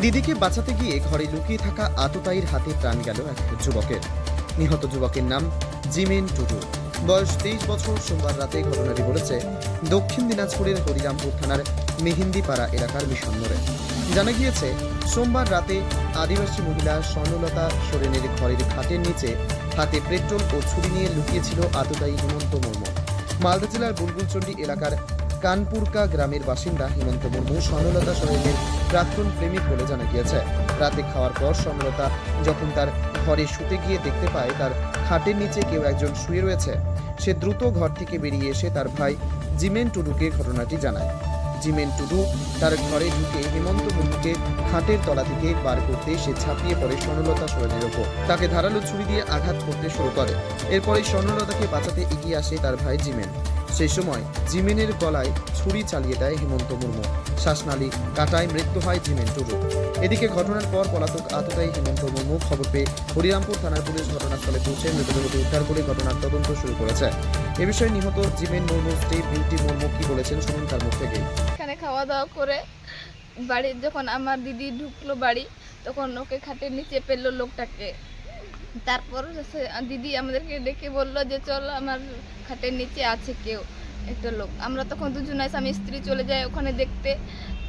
দিদিকে বাঁচাতে গিয়ে ঘরে লুকিয়ে থাকা আততায়ীর হাতে প্রাণ গেল এক যুবকের। নিহত যুবকের নাম জিমেন টুডু। বয়স তেইশ বছর, সোমবার রাতে ঘটনাটি ঘটেছে দক্ষিণ দিনাজপুরের হরিরামপুর থানার মেহেন্দিপাড়া এলাকার বিষণ্ণরে। জানা গিয়েছে, সোমবার রাতে আদিবাসী মহিলা স্বর্ণলতা সোরেনের ঘরের খাটের নিচে হাতে পেট্রোল ও ছুরি নিয়ে লুকিয়েছিল আততায়ী হেমন্ত মুর্মু মালদা জেলার বুলবুলচন্ডী এলাকার কানপুরকা গ্রামের বাসিন্দা হেমন্ত মুর্মু স্বর্ণলতা সোরেনের প্রাক্তন প্রেমিক বলে জানা গিয়েছে। রাতে খাওয়ার পর স্বর্ণলতা যখন তার ঘরে শুতে গিয়ে দেখতে পায়, তার খাটের নিচে কেউ একজন শুয়ে রয়েছে। সে দ্রুত ঘর থেকে বেরিয়ে এসে তার ভাই জিমেন টুডুকে ঘটনাটি জানায়। জিমেন টুডু তার ঘরে ঢুকে হেমন্ত মুর্মুকে খাটের তলা থেকে বার করতে সে ঝাঁপিয়ে পড়ে স্বর্ণলতা সোরেনের ওপর। তাকে ধারালো ছুরি দিয়ে আঘাত করতে শুরু করে। এরপরে স্বর্ণলতাকে বাঁচাতে এগিয়ে আসে তার ভাই জিমেন। সেই সময় জিমেনের গলায় ছুরি চালিয়ে দেয় হেমন্ত মুর্মু। শ্বাসনালী কাটায় মৃত্যু হয় জিমেন টুডু এদিকে ঘটনার পর পলাতক আততায়ী হেমন্ত মুর্মু খবর পেয়ে হরিরামপুর থানার পুলিশ ঘটনাস্থলে পৌঁছে মৃতদেহটি উদ্ধার করে ঘটনার তদন্ত শুরু করেছে। এ বিষয়ে নিহত জিমেন মুর্মুর স্ত্রী বিউটি মুর্মু কি বলেছেন শুনুন তার মুখ থেকে এখানে খাওয়া দাওয়া করে বাড়ি যখন আমার দিদি ঢুকলো বাড়ি, তখন ওকে খাটের নিচে পেল লোকটাকে। তারপর দিদি আমাদেরকে ডেকে বলল যে, চল আমার খাটের নিচে আছে কেউ, একটা লোক। আমরা তখন দুজনে স্বামী স্ত্রী চলে যাই ওখানে দেখতে।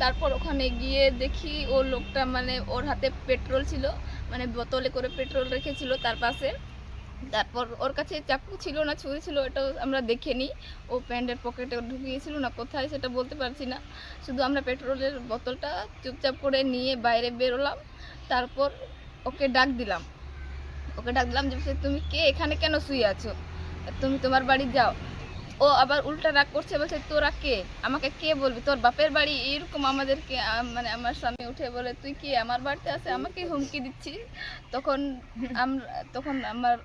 তারপর ওখানে গিয়ে দেখি ও লোকটা মানে ওর হাতে পেট্রোল ছিল মানে বোতলে করে পেট্রোল রেখেছিল তার পাশে। তারপর ওর কাছে চাকু ছিল না, ছুরি ছিল এটাও আমরা দেখিনি ও প্যান্টের পকেটে ঢুকিয়েছিল না, কোথায় সেটা বলতে পারছি না। শুধু আমরা পেট্রোলের বোতলটা চুপচাপ করে নিয়ে বাইরে বেরোলাম। তারপর ওকে ডাক দিলাম। ওকে ডাকলাম যে তুমি কে? এখানে কেন শুয়ে আছো? তুমি তোমার বাড়ি যাও। ও আবার উল্টা রাগ করছে বলছে তোরা কে? আমাকে কে বলবি? তোর বাপের বাড়ি এরকম আমাদেরকে মানে আমার স্বামী উঠে বলে তুই কি? আমার বাড়িতে আছে? আমাকে হুমকি দিচ্ছিস? তখন আমরা তখন আমার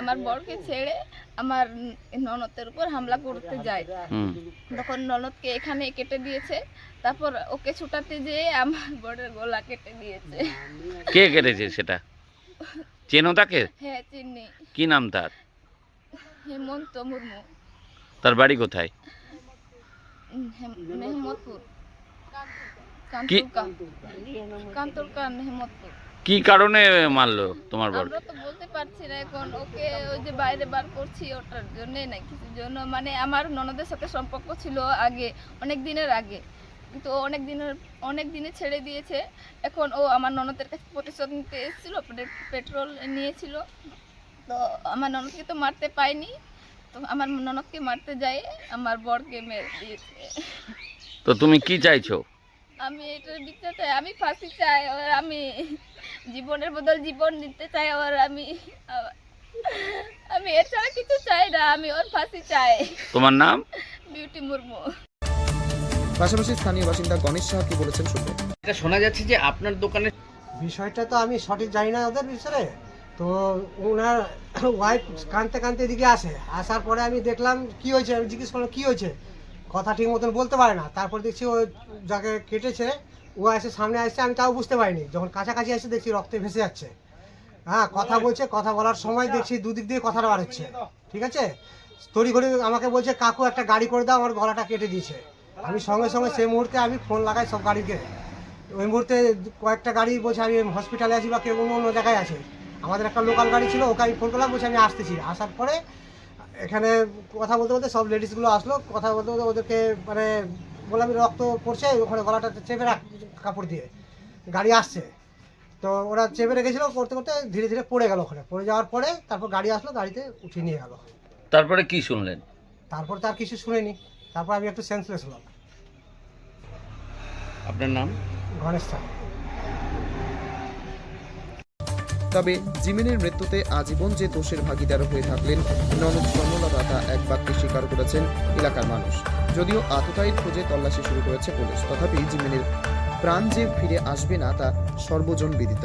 আমার বরকে ছেড়ে আমার ননদের উপর হামলা করতে যায়। তখন ননদকে এখানে কেটে দিয়েছে। তারপর ওকে ছুটাতে যেয়ে আমার বরের গলা কেটে দিয়েছে। কে কেটেছে সেটা? চেনো তাকে? হ্যাঁ চিনি। কি নাম তার? হেমন্ত মুর্মু। তার বাড়ি কোথায়? মেহমদপুর। কি? কান্তরকান কি কারণে মারলো তোমার আমরা তো বলতে পারছি না এখন। ওকে ওই যে বাইরে বার করছি ওটার জন্যে না কিছুর জন্য। মানে আমার ননদের সাথে সম্পর্ক ছিল আগে অনেক দিনের আগে। ও অনেক দিনের অনেক দিনে ছেড়ে দিয়েছে। এখন ও আমার ননদের কাছে প্রতিশোধ নিতে এসেছিল পেট্রোল নিয়েছিল। তো আমার ননদকে তো মারতে পাইনি। তো আমার ননদকে মারতে যায় আমার বরকে মেরে দিয়েছে। তো তুমি কি চাইছো? আমি এটার বিচার চাই আমি ফাঁসি চাই আর আমি জীবনের বদল জীবন নিতে চাই আর আমি আমি এছাড়া কিছু চাই না আমি ওর ফাঁসি চাই। তোমার নাম? বিউটি মুর্মু। পাশাপাশি স্থানীয় বাসিন্দা গণেশ সাহা কি বলেছেন শুনবেন এটা শোনা যাচ্ছে যে আপনার দোকানে বিষয়টা তো আমি সঠিক জানি না ওদের বিষয়ে। তো ওনার ওয়াইফ কানতে কানতে এদিকে আসে। আসার পরে আমি দেখলাম কি হয়েছে আমি জিজ্ঞেস করলাম কি হয়েছে? কথা ঠিক মতন বলতে পারে না। তারপর দেখছি ও যাকে কেটেছে ও এসে সামনে আসছে আমি তাও বুঝতে পারিনি। যখন কাছাকাছি এসে দেখছি রক্তে ভেসে যাচ্ছে। হ্যাঁ কথা বলছে কথা বলার সময় দেখছি দুদিক দিয়ে কথাটা বার হচ্ছে ঠিক আছে? তড়ি ঘড়ি আমাকে বলছে কাকু একটা গাড়ি করে দাও আমার গলাটা কেটে দিয়েছে। আমি সঙ্গে সঙ্গে সেই মুহূর্তে আমি ফোন লাগাই সব গাড়িকে। ওই মুহূর্তে কয়েকটা গাড়ি বলছে আমি হসপিটালে আছি বা কেউ অন্য অন্য জায়গায় আছে। আমাদের একটা লোকাল গাড়ি ছিল ওকে আমি ফোন করলাম বলছে আমি আসতেছি। আসার পরে এখানে কথা বলতে বলতে সব লেডিসগুলো আসলো কথা বলতে বলতে ওদেরকে মানে বললাম রক্ত পড়ছে ওখানে গলাটা চেপে রাখ কাপড় দিয়ে। গাড়ি আসছে। তো ওরা চেপে রেখেছিল করতে করতে ধীরে ধীরে পড়ে গেল ওখানে। পড়ে যাওয়ার পরে তারপর গাড়ি আসলো গাড়িতে উঠিয়ে নিয়ে গেল। তারপরে কি শুনলেন? তারপর তার কিছু শুনেনি। তারপর আমি একটু সেন্সলেস হলাম। আপনার নাম? গণেশ তবে জিমেনের মৃত্যুতে আজীবন যে দোষের ভাগিদার হয়ে থাকলেন ননদ স্বর্ণলতা তা এক বাক্যে স্বীকার করেছেন এলাকার মানুষ। যদিও আততায়ীর খোঁজে তল্লাশি শুরু করেছে পুলিশ তথাপি জিমেনের প্রাণ যে ফিরে আসবে না তা সর্বজন বিদিত।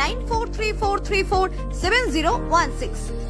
9434347016.